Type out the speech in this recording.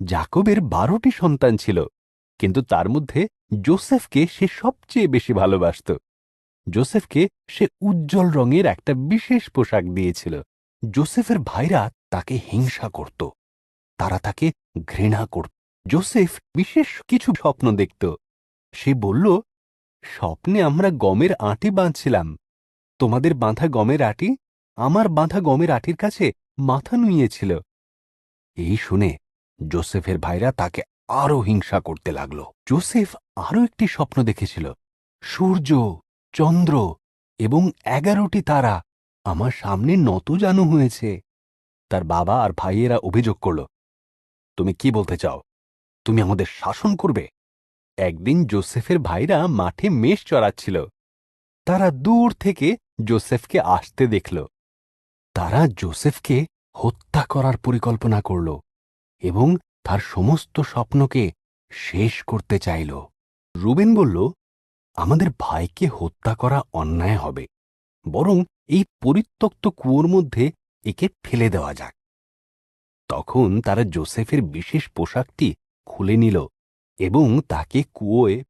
জাকবের বারোটি সন্তান ছিল, কিন্তু তার মধ্যে জোসেফকে সে সবচেয়ে বেশি ভালোবাসত। জোসেফকে সে উজ্জ্বল রঙের একটা বিশেষ পোশাক দিয়েছিল। জোসেফের ভাইরা তাকে হিংসা করত, তারা তাকে ঘৃণা করত জোসেফ বিশেষ কিছু স্বপ্ন দেখত। সে বলল, স্বপ্নে আমরা গমের আঁটি বাঁধছিলাম। তোমাদের বাঁধা গমের আঁটি আমার বাঁধা গমের আঁটির কাছে মাথা নুইয়েছিল। এই শুনে জোসেফের ভাইরা তাকে আরও হিংসা করতে লাগল। জোসেফ আরও একটি স্বপ্ন দেখেছিল। সূর্য, চন্দ্র এবং এগারোটি তারা আমার সামনে নতজানু হয়েছে। তার বাবা আর ভাইয়েরা অভিযোগ করল, তুমি কি বলতে চাও? তুমি আমাদের শাসন করবে? একদিন জোসেফের ভাইরা মাঠে মেষ চড়াচ্ছিল। তারা দূর থেকে জোসেফকে আসতে দেখল। তারা জোসেফকে হত্যা করার পরিকল্পনা করল। এবং তার সমস্ত স্বপ্নকে শেষ করতে চাইল। রুবেন বলল, আমাদের ভাইকে হত্যা করা অন্যায় হবে, বরং এই পরিত্যক্ত কুয়োর মধ্যে একে ফেলে দেওয়া যাক। তখন তারা জোসেফের বিশেষ পোশাকটি খুলে নিল এবং তাকে কুয়োয়